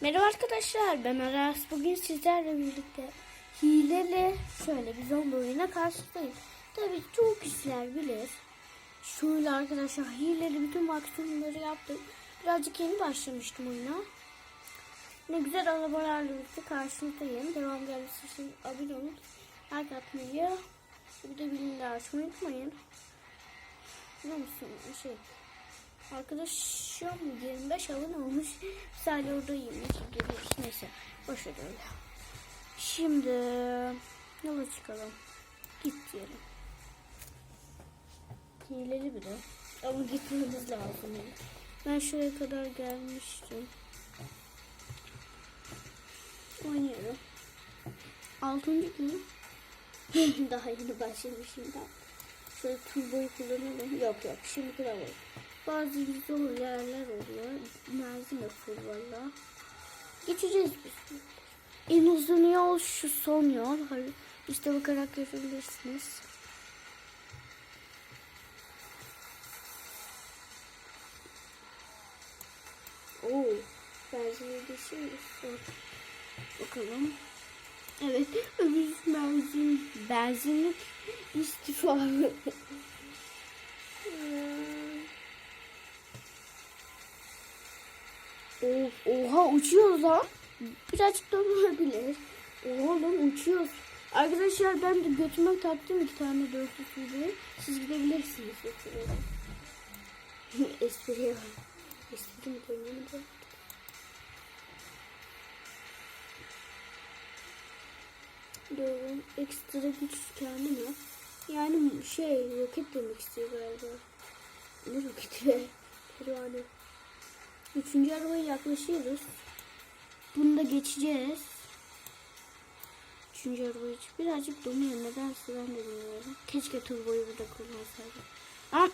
Merhaba arkadaşlar ben Aras. Bugün sizlerle birlikte hileli şöyle bir zombi oyuna karşıdayım. Tabii çok kişiler bilir. Şöyle arkadaşlar hileli bütün maksimumları yaptım. Birazcık yeni başlamıştım oyuna. Ne güzel arabalarla birlikte karşınızdayım. Devam gelmesi için abone olun. Like atmayı bir de bildirimleri açmayı unutmayın. Ne musun şey Arkadaşım 25 abone olmuş. Sadece orada 20 geliyoruz. Neyse. Boş ver öyle. Şimdi yola çıkalım. Git diyelim. Hileli bile. Ama gitmemiz lazım. Ben şuraya kadar gelmiştim. Oynuyorum. Altıncı gün. Daha yeni başlamışım ben. Şöyle turboyu kullanıyorum. Yok yok şimdi kullanıyorum. Bazı zor yerler oluyor. Benzin de valla. Geçeceğiz biz. En uzun yol şu son yol. İşte bakarak görebilirsiniz. Oo, benzin geçiyoruz. Bakalım. Evet, öbür benzin, benzinlik istifa. Oha uçuyoruz lan. Birazcık da olabilir. Oha lan uçuyoruz. Arkadaşlar ben de götüme taktım iki tane dörtlü suyu. Siz gidebilirsiniz. Espriye bak. Espri mi dönüyor? Diyorum ekstra güç kendime. Yani şey roket demek istiyor galiba. Ne roketi be? Pervane. Üçüncü arabaya yaklaşıyoruz. Bunu da geçeceğiz. Üçüncü arabaya çık. Birazcık donuyor. Nedense ben de bilmiyorum. Keşke turboyu burada kullansaydım. Ama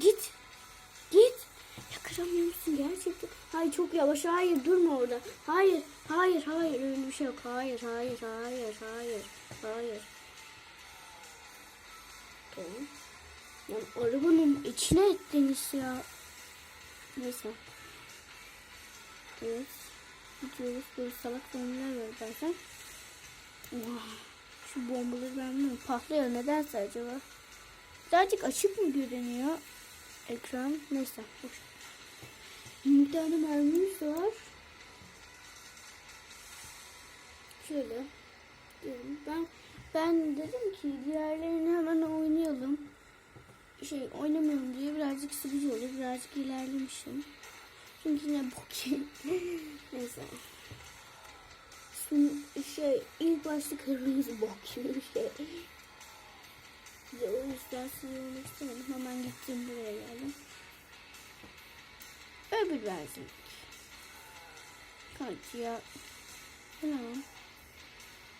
git. Git. Ya kıramıyor musun gerçekten? Hayır çok yavaş. Hayır durma orada. Hayır. Hayır. Hayır. Öyle bir şey yok. Hayır. Hayır. Hayır. Hayır. Hayır. Tamam. Lan arabanın içine ettiniz ya. Neyse. Evet. Gidiyoruz. Böyle salak bombalar var bazen. Oha. Şu bombaları ben bilmiyorum. Patlıyor nedense acaba. Birazcık açık mı görünüyor? Ekran. Neyse. Boş. Bir tane mermimiz var. Şöyle. Ben ben dedim ki diğerlerini hemen oynayalım. Şey oynamıyorum diye birazcık sıkıcı oluyor. Birazcık ilerlemişim. Çünkü bok yedim. Neyse. Şimdi şey ilk başta kırmızı bir şey. De o yüzden sığınmak istemedim. Hemen gittim buraya geldim. Öbür benzinlik. Kaç ya. Tamam.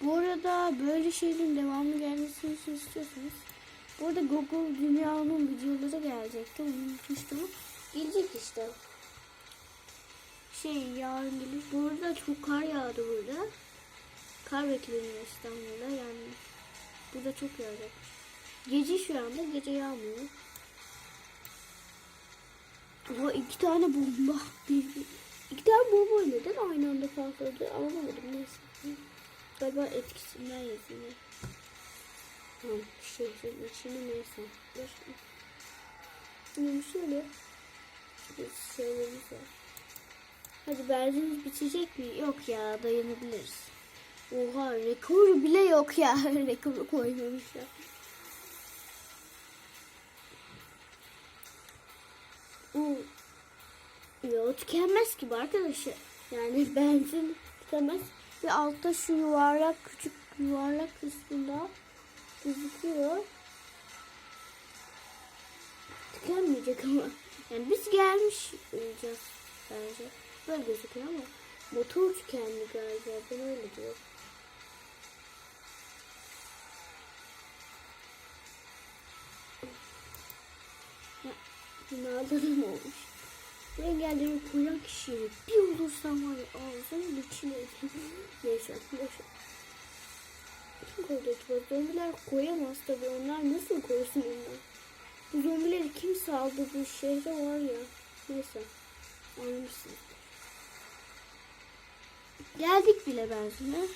Bu arada böyle şeylerin devamlı gelmesini istiyorsanız bu arada Google dünyanın videoları gelecekti. Unutmuştum. Gelecek işte şey yarın gelir. Bu çok kar yağdı burada. Kar bekleniyor İstanbul'da yani. Burada çok yağacak. Gece şu anda gece yağmıyor. Ama iki tane bomba. Bir, iki tane bomba neden aynı anda patladı anlamadım neyse. Galiba etkisinden yüzünden. Tamam şehrin içini neyse. Şimdi şöyle. Bir şeylerimiz. Hadi benzin bitecek mi? Yok ya dayanabiliriz. Oha rekor bile yok ya. Rekoru koymamışlar. Bu ya tükenmez gibi arkadaşlar. Yani benzin tükenmez. Ve altta şu yuvarlak küçük yuvarlak kısmında gözüküyor. Tükenmeyecek ama. Yani biz gelmiş olacağız bence. Böyle gözüküyor ama motor tükendi galiba. Ben öyle diyor. Ya, binalarım olmuş. Bu engelleri koyan kişiye bir olursam var ya ağzının içine Neyse ver. Kim koydu acaba? Zombiler koyamaz tabii. Onlar nasıl koysun onlar? Bu zombileri kim saldı bu şehre var ya. Neyse. Anlamışsınız. Geldik bile benzine.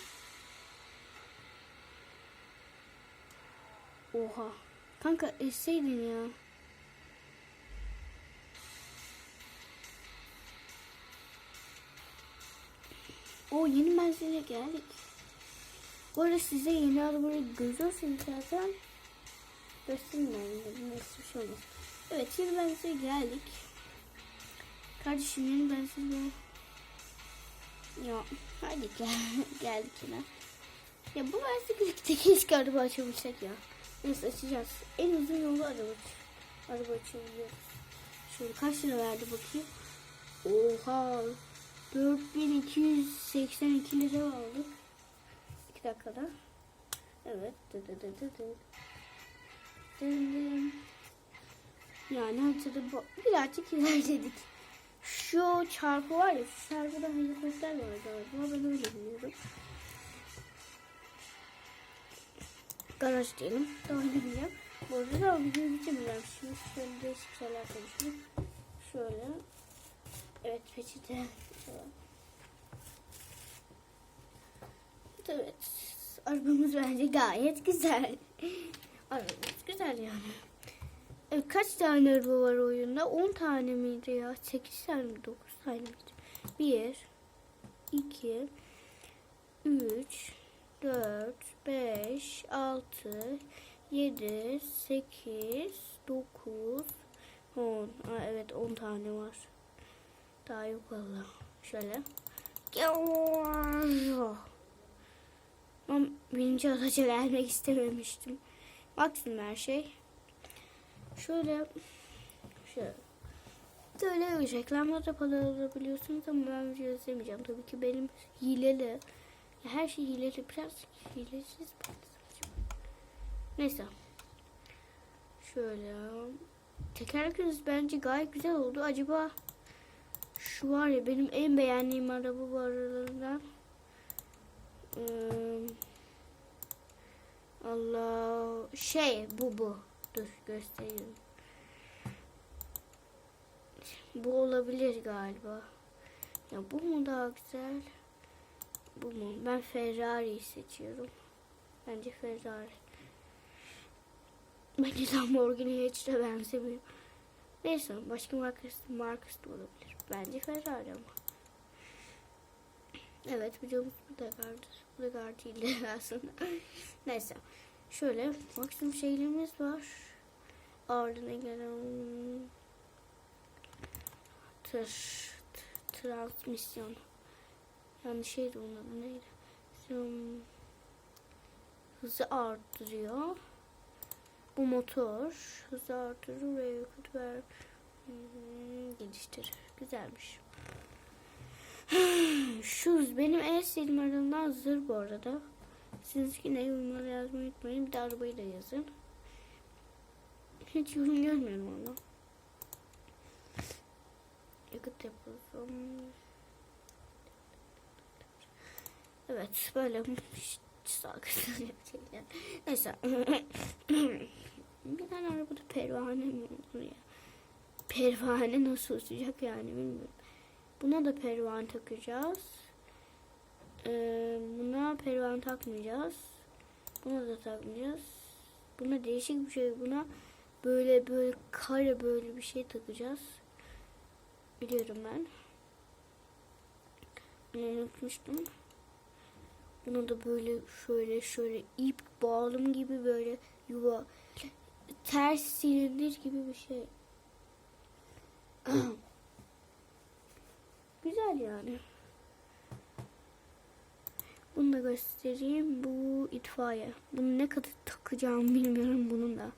Oha. Kanka esseydin ya. O yeni benzine geldik. Bu arada size yeni arabayı görüyorsunuz zaten. Göstereyim ben yine. Neyse bir şey olmaz. Evet yeni benzine geldik. Kardeşim yeni benzine. Ya hadi gel. geldik yine. Ya bu versiyonda keşke araba açabilsek ya. Neyse açacağız. En uzun yolu araba, araba açabiliyoruz. Şöyle kaç lira verdi bakayım. Oha. 4282 lira aldık. 2 dakikada. Evet. Dı dı dı dı dı. Dın dın. Yani haritada bu birazcık ilerledik. Şu çarpı var ya, şu çarpıda helikopter var galiba. Ben öyle biliyorum. Garaj diyelim. Daha bilmiyorum. Bu arada da videoyu bitirmeyeceğim. Şimdi şöyle değişik şeyler konuşayım. Şöyle. Evet peçete. Evet. Arabamız bence gayet güzel. Arabamız güzel yani. Evet, kaç tane araba var oyunda? 10 tane miydi ya? 8 tane mi? 9 tane miydi? 1 2 3 4 5 6 7 8 9 10 Aa, Evet 10 tane var. Daha yok valla. Şöyle. Ama birinci araca gelmek istememiştim. Maksimum her şey. Şöyle şöyle böyle reklamlarda para alabiliyorsunuz ama ben video izlemeyeceğim. Tabii ki benim hileli. Her şey hileli. Biraz hilesiz. Neyse. Şöyle. Tekerlekleriniz bence gayet güzel oldu. Acaba şu var ya benim en beğendiğim araba bu aralarından. Allah şey bu bu. Dur göstereyim. Bu olabilir galiba. Ya bu mu daha güzel? Bu mu? Ben Ferrari'yi seçiyorum. Bence Ferrari. Bence Lamborghini'ye hiç de benzemiyor. Neyse başka markası, markası da olabilir. Bence Ferrari ama. Evet videomuz bu da gardı. Bu da gardıydı aslında. Neyse. Şöyle maksimum şeylerimiz var. Ardına gelen tır, transmisyon. Yanlış şeydi onun adı neydi? Hızı arttırıyor. Bu motor hızı arttırır ve yakıt ver hmm, geliştirir. Güzelmiş. Şu benim en sevdiğim aralarından zırh bu arada. Siz yine yorumlara yazmayı unutmayın. Bir de arabayı da yazın. Hiç yorum görmüyorum ama. Yakıt deposu. Evet böyle sakın yapacaklar. Neyse. bir tane arabada pervane mi olur ya? Pervane nasıl uçacak yani bilmiyorum. Buna da pervane takacağız. Ee, buna pervane takmayacağız. Buna da takmayacağız. Buna değişik bir şey. Buna böyle böyle kare böyle bir şey takacağız. Biliyorum ben. Bunu unutmuştum. Buna da böyle şöyle şöyle ip bağlım gibi böyle yuva ters silindir gibi bir şey. Güzel yani. Bunu da göstereyim. Bu itfaiye. Bunu ne kadar takacağım bilmiyorum bunun da.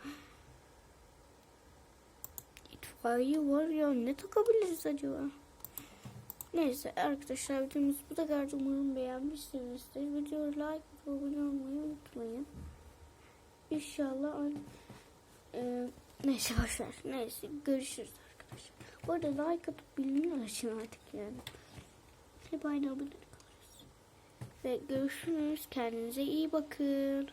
İtfaiye var ya ne takabiliriz acaba? Neyse arkadaşlar videomuz bu da kadar umarım beğenmişsinizdir. Videoyu like ve abone olmayı unutmayın. İnşallah e, neyse boşver. Neyse görüşürüz arkadaşlar. Bu arada like atıp bildirimleri açın artık yani. Hep aynı abone. Ve görüşürüz. Kendinize iyi bakın.